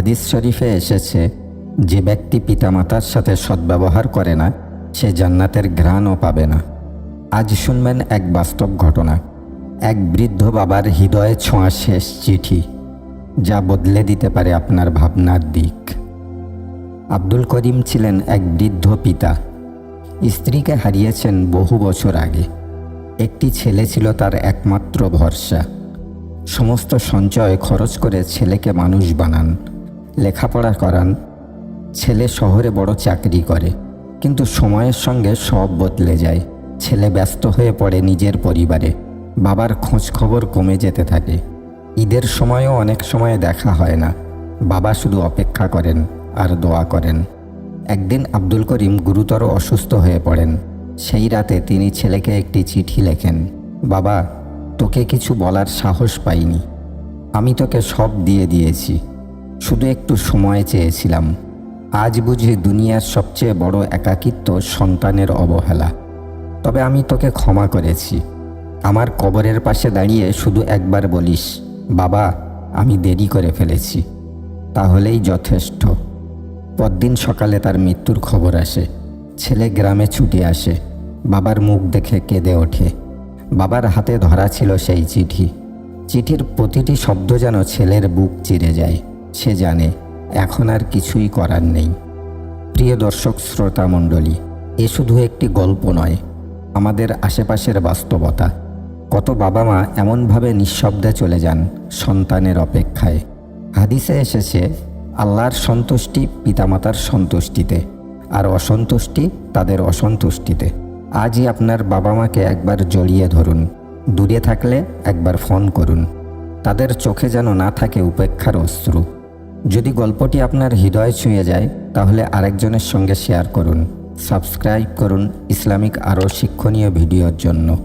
হাদিস শরীফে এসেছে, যে ব্যক্তি পিতামাতার সাথে সদ্ব্যবহার করে না, সে জান্নাতের ঘ্রাণও পাবে না। আজ শুনবেন এক বাস্তব ঘটনা। এক বৃদ্ধ বাবার হৃদয়ে ছোঁয়া শেষ চিঠি, যা বদলে দিতে পারে আপনার ভাবনার দিক। আব্দুল করিম ছিলেন এক বৃদ্ধ পিতা। স্ত্রীকে হারিয়েছেন বহু বছর আগে। একটি ছেলে ছিল তার একমাত্র ভরসা। সমস্ত সঞ্চয় খরচ করে ছেলেকে মানুষ বানান। লেখাপড়া করান। ছেলে শহরে বড় চাকরি করে, কিন্তু সময়ের সঙ্গে সব বদলে যায়। ছেলে ব্যস্ত হয়ে পড়ে নিজের পরিবারে, বাবার খোঁজ খবর কমে যেতে থাকে। ঈদের সময়ও অনেক সময় দেখা হয় না। বাবা শুধু অপেক্ষা করেন আর দোয়া করেন। একদিন আব্দুল করিম গুরুতর অসুস্থ হয়ে পড়েন। সেই রাতে তিনি ছেলেকে একটি চিঠি লেখেন, বাবা, তোকে কিছু বলার সাহস পাইনি। আমি তোকে সব দিয়ে দিয়েছি। শুধু একটু সময় চেয়েছিলাম। আজ বুঝি দুনিয়ার সবচেয়ে বড় একাকিত্ব সন্তানের অবহেলা। তবে আমি তোকে ক্ষমা করেছি। আমার কবরের পাশে দাঁড়িয়ে শুধু একবার বলিস, বাবা, আমি দেরি করে ফেলেছি। তাহলেই যথেষ্ট। পরদিন সকালে তার মৃত্যুর খবর আসে। ছেলে গ্রামে ছুটে আসে। বাবার মুখ দেখে কেঁদে ওঠে। বাবার হাতে ধরা ছিল সেই চিঠি। চিঠির প্রতিটি শব্দ যেন ছেলের বুক চিরে যায়। সে জানে, এখন আর কিছুই করার নেই। প্রিয় দর্শক, শ্রোতা মণ্ডলী, এ শুধু একটি গল্প নয়, আমাদের আশেপাশের বাস্তবতা। কত বাবা মা এমনভাবে নিঃশব্দে চলে যান সন্তানের অপেক্ষায়। হাদিসে এসেছে, আল্লাহর সন্তুষ্টি পিতামাতার সন্তুষ্টিতে, আর অসন্তুষ্টি তাদের অসন্তুষ্টিতে। আজই আপনার বাবা মাকে একবার জড়িয়ে ধরুন, দূরে থাকলে একবার ফোন করুন। তাদের চোখে যেন না থাকে উপেক্ষার অশ্রু। যদি গল্পটি আপনার হৃদয়ে ছুঁয়ে যায়, তাহলে আরেকজনের সঙ্গে শেয়ার করুন। সাবস্ক্রাইব করুন ইসলামিক আরও শিক্ষণীয় ভিডিওর জন্য।